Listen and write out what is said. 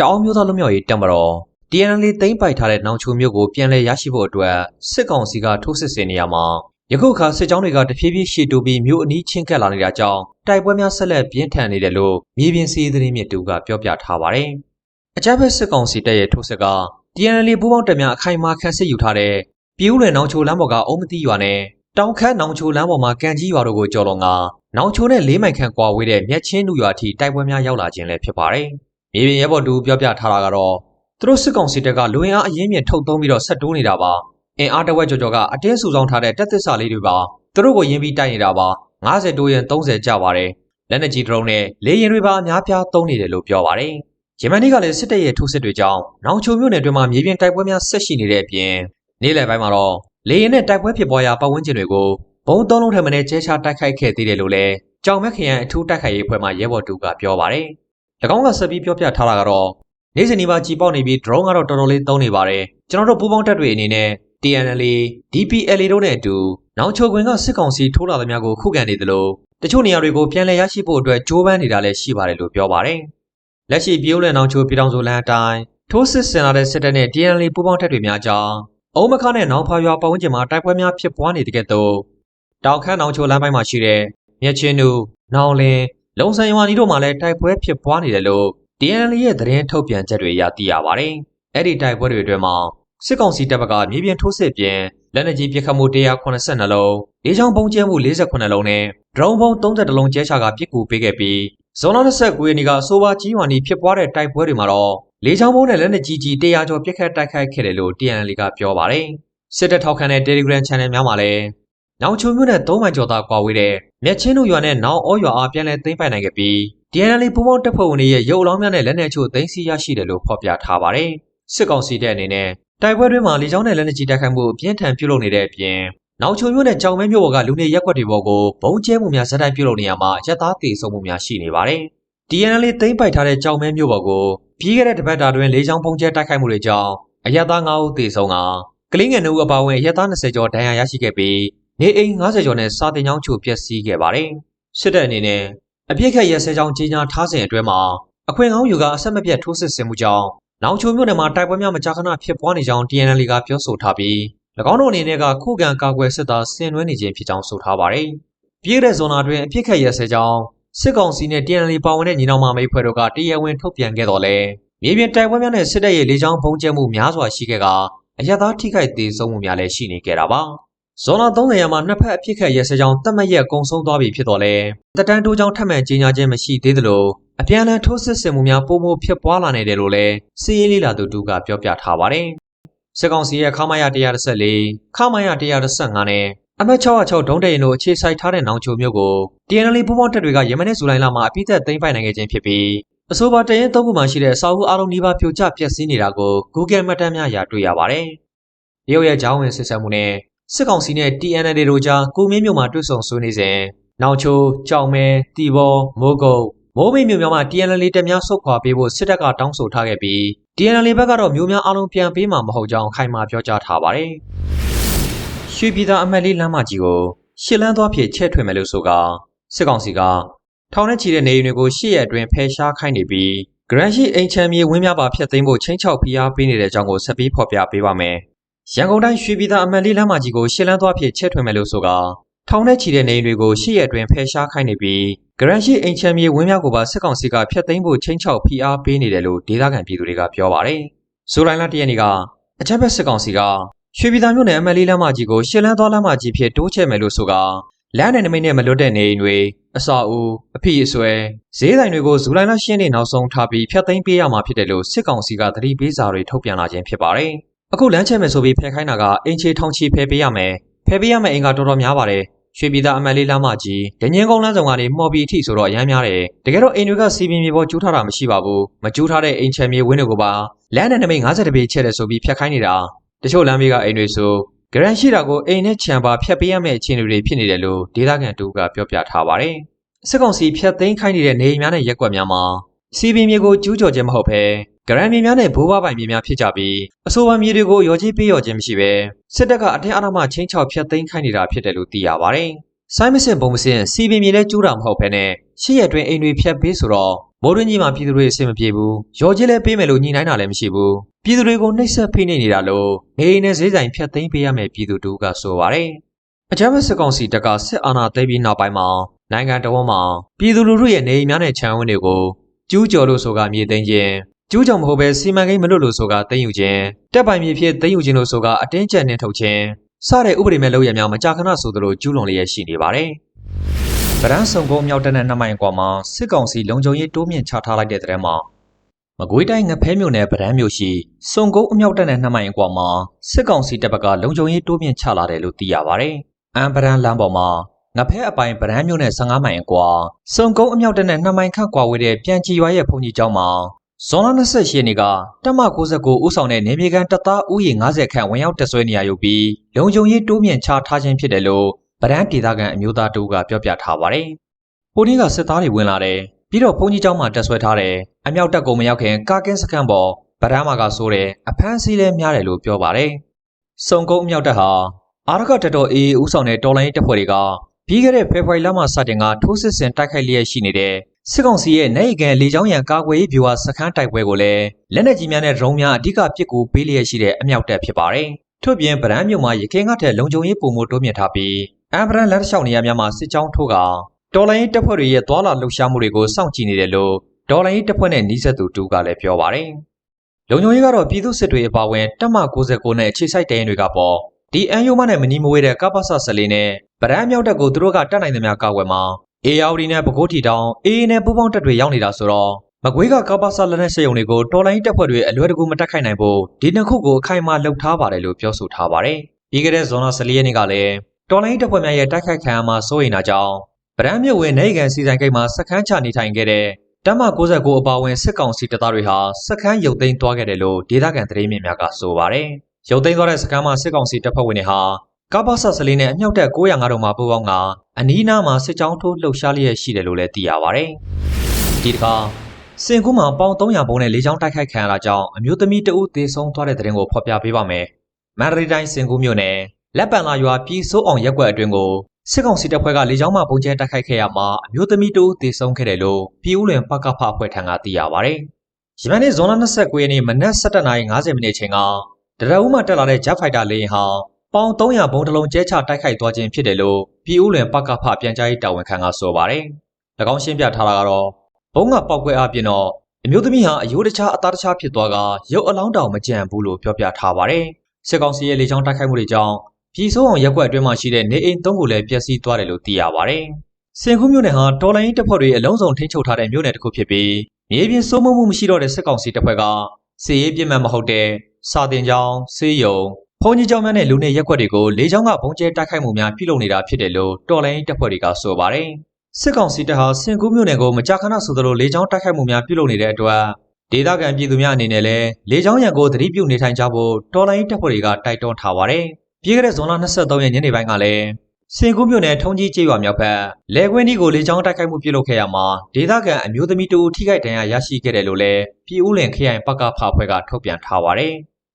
တအောင်းမျိုးသားလူမျိုးရေးတပ်မတော် TNL သိမ်းပိုက်ထားတဲ့နောင်ချိုမြို့ကိုပြန်လည်ရရှိဖို့အတွက်စစ်ကောင်စီကထိုးစစ်ဆင်နေရမှာယခုအခါစစ်ကြောင်းတွေကတဖြည်းဖြည်းရှေ့တိုးပြီးမြို့အနီးချင်းကပ်လာနေတာကြောင့်တိုက်ပွဲများဆက်လက်ပြင်းထန်နေတယ်လို့မြေပြင်စီးသတင်းမြစ်တူကပြောပြထားပါတယ်။အကြမ်းဖက်စစ်ကောင်စီတပ်ရဲ့ထိုးစစ်က TNL ပူးပေါင်းတပ်များအခိုင်အမာခန့်စစ်ယူထားတဲ့ပြည်ဦးလွယ်နောင်ချိုလမ်းပေါ်ကအုံးမတိရွာနဲ့တောင်ခမ်းနောင်ချိုလမ်းပေါ်မှာကန်ကြီးရွာတို့ကိုကျော်လွန်ကနောင်ချိုနဲ့လေးမိုင်ခန့်ကွာဝေးတဲ့မြက်ချင်းနုရွာထိတိုက်ပွဲများရောက်လာခြင်းလည်းဖြစ်ပါတယ်။ မြေပြင်ရဲဘော်တူပြောပြထားတာကတော့သူတို့စစ်ကောင်စီတပ်ကလူဝင်အားအရင်မြင့်ထုတ်သုံးပြီးတော့ဆက်တိုးနေတာပါ။အင်အားတဝက်ကျော်ကျော်ကအတင်းစုဆောင်ထားတဲ့တက်သစ္စာလေးတွေပါသူတို့ကိုယင်းပြီးတိုက်နေတာပါ90တိုးရင်30ကျပါတယ်။လက်နက်ကြီးဒရုန်းနဲ့လေရင်တွေပါအများပြားသုံးနေတယ်လို့ပြောပါတယ်။ဂျမနီကလည်းစစ်တပ်ရဲ့ထိုးစစ်တွေကြောင့်နောင်ချိုမြို့နယ်တွင်းမှာမြေပြင်တိုက်ပွဲများဆက်ရှိနေတဲ့အပြင်နေ့လယ်ပိုင်းမှာတော့လေရင်နဲ့တိုက်ပွဲဖြစ်ပွားရာပတ်ဝန်းကျင်တွေကိုဘုံသုံးလုံးထပ်မံနဲ့ကျဲချတိုက်ခိုက်ခဲ့သေးတယ်လို့လည်းကြောင်မက်ခရိုင်အထူးတိုက်ခိုက်ရေးအဖွဲ့မှရဲဘော်တူကပြောပါတယ်။၎ င်းကဆက်ပြီးပြောပြထားတာကတော့နေ့စဉ်ဒီပါကြီးပေါက်နေပြီး drone ကတော့တော်တော်လေးသုံးနေပါတယ်။ကျွန်တော်တို့ပူးပေါင်းတပ်တွေအနေနဲ့ TNLA, DPLA တို့နဲ့အတူနောင်ချိုခွင်ကစစ်ကောင်စီထိုးလာသမျှကိုခုခံနေသလိုတချို့နေရာတွေကိုပြန်လည်ရရှိဖို့အတွက်ကြိုးပမ်းနေတာလည်းရှိပါတယ်လို့ပြောပါတယ်။လက်ရှိပြည်ဦးလွယ်နောင်ချိုပြည်တော်စုလမ်းအတိုင်းထိုးစစ်ဆင်လာတဲ့စစ်တပ်နဲ့ TNLA ပူးပေါင်းတပ်တွေများကြောင်းအုံးမခနဲ့နောင်ဖာရွာပတ်ဝန်းကျင်မှာတိုက်ပွဲများဖြစ်ပွားနေတဲ့ကဲ့သို့တောင်ခမ်းနောင်ချိုလမ်းပိုင်းမှာရှိတဲ့မြက်ချင်းနူနောင်လင်း လုံဆန်ရွာနီတို့မှာလည်းတိုက်ပွဲဖြစ်ပွားနေတယ်လို့ TNL ရဲ့သတင်းထုတ်ပြန်ချက်တွေအရသိရပါတယ်။အဲ့ဒီတိုက်ပွဲတွေအတွင်းမှာစစ်ကောင်စီတပ်ဘက်ကမြေပြင်ထိုးစစ်ပြင်လက်နက်ကြီးပစ်ခတ်မှု182လုံး၊လေးချောင်းပုံကျဲမှု48လုံးနဲ့ဒရုန်းပုံ32လုံးကျဲချကပစ်ကူပေးခဲ့ပြီးဇွန်လ29ရက်နေ့ကဆိုပါကြီးဝါနီဖြစ်ပွားတဲ့တိုက်ပွဲတွေမှာတော့လေးချောင်းပုံနဲ့လက်နက်ကြီးကြီး100ကျော်ပစ်ခတ်တိုက်ခိုက်ခဲ့တယ်လို့ TNL ကပြောပါတယ်။စစ်တပ်ထောက်ခံတဲ့ Telegram Channel များမှာလည်း နောင်ချုံမြို့နဲ့3မိုင်ကျော်သာကွာဝေးတဲ့မြက်ချင်းတို့ရွာနဲ့နောင်ဩရွာအားပြန်လည်သိမ်းပိုက်နိုင်ခဲ့ပြီး DNL ပူးပေါင်းတပ်ဖွဲ့ဝင်တွေရဲ့ရုပ်အလောင်းများနဲ့လက်နက်ချို့သိမ်းဆည်းရရှိတယ်လို့ဖော်ပြထားပါတယ်။စစ်ကောင်စီတပ်အနေနဲ့တိုက်ပွဲတွင်းမှာလေကြောင်းနဲ့လက်နက်ကြီးတိုက်ခိုက်မှုအပြင်းထန်ပြုလုပ်နေတဲ့အပြင်နောက်ချုံမြို့နဲ့ကြောင်မဲမြို့ပေါ်ကလူနေရက်ကွက်တွေပေါ်ကိုဘုံကျဲမှုများဇက်တိုက်ပြုလုပ်နေရမှာရက်သားတေဆုံးမှုများရှိနေပါတယ်။ DNL သိမ်းပိုက်ထားတဲ့ကြောင်မဲမြို့ပေါ်ကိုပြီးခဲ့တဲ့တပတ်တာတွင်လေကြောင်းပုံကျဲတိုက်ခိုက်မှုတွေကြောင့်အရက်သား9ဦးသေဆုံးကကလင်းငယ်2ဦးအပါအဝင်အရက်သား20ကျော်ဒဏ်ရာရရှိခဲ့ပြီး နေအိမ်90ကျော်နဲ့စာတင်ကျောင်းချို့ပျက်စီးခဲ့ပါတယ်။စစ်တပ်အနေနဲ့အပြစ်ခတ်ရဲစဲကြောင်းကြီးညာထားစဉ်အတွင်းမှာအခွင့်ကောင်းယူကအဆက်မပြတ်ထိုးစစ်ဆင်မှုကြောင့်နောင်ချိုမြို့နယ်မှာတိုက်ပွဲများမကြာခဏဖြစ်ပွားနေကြောင်း TNL ကပြောဆိုထားပြီး၎င်းတို့အနေနဲ့ကခုခံကာကွယ်စစ်သားဆင်နွှဲနေခြင်းဖြစ်ကြောင်းဆိုထားပါတယ်။ပြည်တဲ့ဇွန်လအတွင်းအပြစ်ခတ်ရဲစဲကြောင်းစစ်ကောင်စီနဲ့ TNL ပါဝင်တဲ့ညီနောင်မမိတ်ဖွဲ့တို့ကတရားဝင်ထုတ်ပြန်ခဲ့တော်လဲမြေပြင်တိုက်ပွဲများနဲ့စစ်တပ်ရဲ့လေကြောင်းပုံကျဲမှုများစွာရှိခဲ့ကအရသာထိခိုက်သေးဆုံးမှုများလည်းရှိနေကြတာပါ။ ဇွန်လ30ရက်မှာနှစ်ဖက်အဖြစ်ခက်ရဲစကြောင်းတတ်မှတ်ရက်ကုံဆုံးသွားပြီဖြစ်တော်လဲတက်တန်းတိုးကြောင်းထပ်မံကြီးညာခြင်းမရှိသေးသလိုအပြန်အလှန်ထိုးစစ်ဆင်မှုများပုံမှုဖြစ်ပွားလာနေတယ်လို့လည်းစီးရေးလေးလာသူတူကပြောပြထားပါတယ်စစ်ကောင်စီရဲ့ခမာယ114ခမာယ115နဲ့အမတ်606ဒုံးတရင်တို့အခြေစိုက်ထားတဲ့နောင်ချိုမျိုးကို TNL ပူးပေါင်းတပ်တွေကယမနေ့ဇူလိုင်လမှာအပိသက်သိမ်းပိုက်နိုင်ခဲ့ခြင်းဖြစ်ပြီးအဆိုပါတရင်သုံးခုမှရှိတဲ့အစာအုပ်အားလုံးနှိပါပြိုကျပျက်စီးနေတာကို Google မှတ်တမ်းများအရတွေ့ရပါတယ်။ရုပ်ရဲ့ကြောင်းဝင်စစ်ဆက်မှုနဲ့ စစ်ကောင်စီနဲ့ TNL တို့ကြားကိုမင်းမြို့မှာတွေ့ဆုံဆွေးနွေးစဉ်နောက်ချိုးကြောင်မဲတီဘောမိုးကုတ်မိုးမိတ်မြို့များမှာ TNL တပ်များဆုတ်ခွာပေးဖို့စစ်တပ်ကတောင်းဆိုထားခဲ့ပြီး TNL ဘက်ကတော့မြို့များအလုံးပြန်ပေးမှာမဟုတ်ကြောင်းခိုင်မာပြောကြားထားပါတယ်။ရွှေပြည်သာအမတ်လေးလမ်းမကြီးကိုရှစ်လန်းသွားဖြစ်ချဲ့ထွင်မယ်လို့ဆိုကစစ်ကောင်စီကထောင်နဲ့ချီတဲ့နေအိမ်တွေကိုရှစ်ရက်အတွင်းဖယ်ရှားခိုင်းနေပြီးဂရန်ရှိအိမ်ချမ်းမြေဝင်းများပါဖျက်သိမ်းဖို့ချင်းချောက်ဖိအားပေးနေတဲ့အကြောင်းကိုဆက်ပြီးဖော်ပြပေးပါမယ်။ ရန်ကုန်တိုင်းရွှေပြည်သာအမှန်လေးလမ်းမကြီးကိုရှစ်လန်းသွားဖြစ်ချဲ့ထွင်မယ်လို့ဆိုကထောင်ထဲချီတဲ့နေအိမ်တွေကိုရှစ်ရက်အတွင်းဖယ်ရှားခိုင်းနေပြီးဂရန်ရှိအိမ်ချမ်းမြေဝင်းများကိုပါစစ်ကောင်စီကဖျက်သိမ်းဖို့ချင်းချောက်ဖိအားပေးနေတယ်လို့ဒေသခံပြည်သူတွေကပြောပါတယ်။ဇူလိုင်လ၁ရက်နေ့ကအကြမ်းဖက်စစ်ကောင်စီကရွှေပြည်သာမြို့နယ်အမှန်လေးလမ်းမကြီးကိုရှစ်လန်းသွားလမ်းမကြီးဖြစ်တိုးချဲ့မယ်လို့ဆိုကလမ်းနယ်နမိတ်နဲ့မလွတ်တဲ့နေအိမ်တွေအစာအုပ်အဖိအဆွဲဈေးဆိုင်တွေကိုဇူလိုင်လ10ရက်နေ့နောက်ဆုံးထားပြီးဖျက်သိမ်းပေးရမှာဖြစ်တယ်လို့စစ်ကောင်စီကသတိပေးစာတွေထုတ်ပြန်လာခြင်းဖြစ်ပါတယ်။ အခုလမ်းချက်မယ်ဆိုပြီးဖယ်ခိုင်းတာကအင်ချေထောင်ချီဖယ်ပေးရမယ်ဖယ်ပေးရမယ်အင်ကတော်တော်များပါတယ်ရွှေပြည်သားအမတ်လေးလမ်းမကြီးဒညင်းကုန်းလမ်းဆောင်ကနေမော်ဘီအထိဆိုတော့အရမ်းများတယ်တကယ်တော့အိမ်တွေကစီပင်မြေပေါ်ကျူးထားတာမရှိပါဘူးမကျူးထားတဲ့အိမ်ချမ်းမြေဝင်းတွေကိုပါလမ်းနဲ့နမိတ်50တပေချက်တယ်ဆိုပြီးဖျက်ခိုင်းနေတာတချို့လမ်းဘေးကအိမ်တွေဆိုဂရန်ရှိတာကိုအိမ်နဲ့ခြံပါဖျက်ပေးရမယ့်အခြေအနေတွေဖြစ်နေတယ်လို့ဒေသခံတူကပြောပြထားပါတယ်စစ်ကောင်စီဖျက်သိမ်းခိုင်းနေတဲ့နေအိမ်များနဲ့ရက်ွက်များမှာစီပင်မြေကိုကျူးကျော်ခြင်းမဟုတ်ဘဲ ဂရန်မြေများနဲ့ဘိုးဘပိုင်မြေများဖြစ်ကြပြီးအဆိုပါမြေတွေကိုရော်ကြီးပေးရော်ခြင်းမရှိဘဲစစ်တပ်ကအထင်အဓမ္မချင်းချောက်ဖျက်သိမ်းခိုင်းနေတာဖြစ်တယ်လို့သိရပါတယ်။ဆိုင်းမစင်ပုံမစင်စီပင်မြေလဲကျူးတာမဟုတ်ဘဲနဲ့ရှေ့ရက်တွင်အိမ်တွေဖျက်ပေးဆိုတော့မိုးရင်းကြီးမှာပြည်သူတွေအဆင်မပြေဘူးရော်ကြီးလည်းပေးမယ်လို့ညှိနှိုင်းတာလည်းမရှိဘူးပြည်သူတွေကိုနှိပ်စက်ဖိနှိပ်နေတာလို့နေအိမ်နဲ့ဈေးဆိုင်ဖျက်သိမ်းပေးရမယ်ပြည်သူတို့ကဆိုပါတယ်အကြမ်းဖက်စစ်ကောင်စီတပ်ကစစ်အာဏာသိမ်းပြီးနောက်ပိုင်းမှာနိုင်ငံတော်ဝန်မှာပြည်သူလူထုရဲ့နေအိမ်များနဲ့ခြံဝန်းတွေကိုကျူးကျော်လို့ဆိုကမြေသိမ်းခြင်း ကျူးကျော်မဟုတ်ပဲစီမံကိန်းမလွတ်လို့ဆိုကသိမ်းယူခြင်းတပ်ပိုင်မြေဖြစ်သိမ်းယူခြင်းလို့ဆိုကအတင်းကျပ်နှင်ထုတ်ခြင်းစတဲ့ဥပဒေမဲ့လုပ်ရများမကြာခဏဆိုသလိုကျူးလွန်လျက်ရှိနေပါတယ်ဗရန်စုံကုန်းမြောက်တက်တဲ့နှစ်မိုင်ကွာမှာစစ်ကောင်စီလုံခြုံရေးတိုးမြင့်ချထားလိုက်တဲ့တဲ့မှာမကွေးတိုင်းငဖဲမြို့နယ်ဗရန်မြို့ရှိစုံကုန်းအမြောက်တက်တဲ့နှစ်မိုင်ကွာမှာစစ်ကောင်စီတပ်ဘက်ကလုံခြုံရေးတိုးမြင့်ချလာတယ်လို့သိရပါတယ်အမ်ဗရန်လမ်းပေါ်မှာငဖဲအပိုင်ဗရန်မြို့နယ်15မိုင်အကွာစုံကုန်းအမြောက်တက်တဲ့2မိုင်ခန့်ကွာဝေးတဲ့ပြန်ချီရွာရဲ့ဘုံကြီးကျောင်းမှာ ဇွန်လ28ရက်နေ့ကတက်မ69ဦးဆောင်တဲ့နေမြေကန်တပ်သားဦးရေ90ခန့်ဝင်ရောက်တက်ဆွဲနေရယူပြီးလုံခြုံရေးတိုးမြင့်ချထားခြင်းဖြစ်တယ်လို့ဗရန်ဒေသခံအမျိုးသားတို့ကပြောပြထားပါတယ်။ပိုနီးကစစ်သားတွေဝင်လာတယ်ပြီးတော့ဘုံကြီးကျောင်းမှာတက်ဆွဲထားတယ်အမြောက်တက်ကိုမရောက်ခင်ကာကင်းစခန်းပေါ်ဗရန်မာကဆိုးတယ်အဖမ်းဆီးလဲများတယ်လို့ပြောပါတယ်။စုံကုန်းအမြောက်တက်ဟာအာရကတတော်အေးဦးဆောင်တဲ့တော်လိုင်းတပ်ဖွဲ့တွေကပြီးခဲ့တဲ့ဖေဖော်ဝါရီလမှစတင်ကထိုးစစ်ဆင်တိုက်ခိုက်လျက်ရှိနေတဲ့ စစ်ကောင်စီရဲ့နိုင်ကန်လေကြောင်းရန်ကာကွယ်ရေးဗျူဟာစခန်းတိုက်ပွဲကိုလည်းလက်နက်ကြီးများနဲ့ဒရုန်းများအဓိကပစ်ကူပေးလျက်ရှိတဲ့အမြောက်တပ်ဖြစ်ပါတယ်။ထို့ပြင်ဗရန်မြို့မှာရခိုင်ကထက်လုံခြုံရေးပုံမှုတိုးမြင့်ထားပြီးအမ်ဗရန်လက်လျှောက်နေရများမှာစစ်ကြောင်းထိုးကတော်လိုင်းတပ်ဖွဲ့တွေရဲ့သွာလာလှုပ်ရှားမှုတွေကိုစောင့်ကြည့်နေတယ်လို့တော်လိုင်းတပ်ဖွဲ့နဲ့နှီးဆက်သူတူကလည်းပြောပါတယ်။လုံခြုံရေးကတော့ပြည်သူစစ်တွေအပါအဝင်တပ်မ69နဲ့အခြေစိုက်တရင်တွေကပေါ့ဒီအန်ယိုမနဲ့မနီမဝေးတဲ့ကပ္ပဆဆလေးနဲ့ဗရန်မြောက်တက်ကိုသူတို့ကတတ်နိုင်သမျှကာကွယ်မှာ အေယာဝတီနဲ့ပဲခူးတီတောင်အေးနဲ့ပူပေါင်းတက်တွေရောက်နေတာဆိုတော့မကွေးကကပ္ပဆလက်နဲ့စက်ရုံတွေကိုတော်လိုင်းတပ်ဖွဲ့တွေအလွယ်တကူမတက်ခိုက်နိုင်ဖို့ဒီနှစ်ခုကိုအခိုင်အမာလှုပ်ထားပါတယ်လို့ပြောဆိုထားပါတယ်။ပြီးခဲ့တဲ့ဇွန်လ14ရက်နေ့ကလည်းတော်လိုင်းတပ်ဖွဲ့များရဲ့တိုက်ခိုက်ခံရမှာစိုးရိမ်တာကြောင့်ဗရန်မြို့ဝင်နေကန်စီဆိုင်ကိတ်မှာစခန်းချနေထိုင်ခဲ့တဲ့တမ69အပါအဝင်စစ်ကောင်စီတပ်သားတွေဟာစခန်းရုပ်သိမ်းသွားခဲ့တယ်လို့ဒေသခံသတင်းမြစ်များကဆိုပါတယ်။ရုပ်သိမ်းသွားတဲ့စခန်းမှာစစ်ကောင်စီတပ်ဖွဲ့ဝင်တွေဟာ ကပ္ပဆဆလေးနဲ့အမြောက်တက်905တို့မှာပူးပေါင်းကအနီးနားမှာစစ်ကြောင်းထိုးလှုပ်ရှားလျက်ရှိတယ်လို့လည်းသိရပါဗျ။ဒီတခါစင်ကူးမှာပေါင်300ဘုံနဲ့လေကြောင်းတိုက်ခိုက်ခံရတာကြောင့်အမျိုးသမီးတဦးသေဆုံးသွားတဲ့တဲ့ရင်ကိုဖော်ပြပေးပါမယ်။မန္တလေးတိုင်းစင်ကူးမြို့နယ်လက်ပံလာရွာပြည်စိုးအောင်ရက်ကွက်အတွင်းကိုစစ်ကောင်စီတပ်ဖွဲ့ကလေကြောင်းမှပုံကျဲတိုက်ခိုက်ခဲ့ရမှာအမျိုးသမီးတဦးသေဆုံးခဲ့တယ်လို့ပြည်ဦးလွင်ပကဖအဖွဲ့ထံကသိရပါဗျ။ယမန်နေ့ဇွန်လ29ရက်နေ့မနက်7:50မိနစ်ချိန်ကတရဦးမှတက်လာတဲ့ Jet Fighter လေယာဉ်ဟာ ပေါင်300ဘုံတလုံးကျဲချတိုက်ခိုက်သွားခြင်းဖြစ်တယ်လို့ပြည်ဦးလွင်ပကဖပြန်ကြားရေးတာဝန်ခံကဆိုပါတယ်။၎င်းရှင်းပြထားတာကတော့ဘုံကပောက်ကွဲအပြင်တော့အမျိုးသမီးဟာအယိုးတခြားအသားတခြားဖြစ်သွားကရုပ်အလောင်းတောင်မကြံဘူးလို့ပြောပြထားပါတယ်။စစ်ကောင်စီရဲ့လေကြောင်းတိုက်ခိုက်မှုတွေကြောင့်ပြည်စိုးအောင်ရက်ကွက်အတွင်းမှာရှိတဲ့နေအိမ်သုံးခုလည်းပျက်စီးသွားတယ်လို့သိရပါတယ်။စင်ကူးမြို့နယ်ဟာတော်လိုင်းတပ်ဖွဲ့တွေအလုံးစုံထိန်းချုပ်ထားတဲ့မြို့နယ်တစ်ခုဖြစ်ပြီးမြေပြင်စိုးမိုးမှုမရှိတော့တဲ့စစ်ကောင်စီတပ်ဖွဲ့ကစစ်ရေးပြစ်မှတ်မဟုတ်တဲ့စာတင်ကြောင်းစေးရုံ ဖုန်ကြီးကျောင်းများနဲ့လူနေရက်ကွက်တွေကိုလေကြောင်းကဘုံကျဲတိုက်ခိုက်မှုများပြုလုပ်နေတာဖြစ်တယ်လို့တော်လိုင်းတပ်ဖွဲ့တွေကဆိုပါတယ်။စစ်ကောင်စီတပ်ဟာစင်ကူးမြို့နယ်ကိုမကြာခဏဆိုသလိုလေကြောင်းတိုက်ခိုက်မှုများပြုလုပ်နေတဲ့အတွက်ဒေသခံပြည်သူများအနေနဲ့လည်းလေကြောင်းရန်ကိုသတိပြုနေထိုင်ကြဖို့တော်လိုင်းတပ်ဖွဲ့တွေကတိုက်တွန်းထားပါတယ်။ပြီးခဲ့တဲ့ဇွန်လ23ရက်ညနေပိုင်းကလည်းစင်ကူးမြို့နယ်ထုံကြီးကျေးရွာမြောက်ဘက်လဲခွင်းဒီကိုလေကြောင်းတိုက်ခိုက်မှုပြုလုပ်ခဲ့ရမှာဒေသခံအမျိုးသမီးတူထိခိုက်ဒဏ်ရာရရှိခဲ့တယ်လို့လည်းပြည်ဦးလင်ခရိုင်ပကဖဖွဲ့ကထုတ်ပြန်ထားပါတယ်။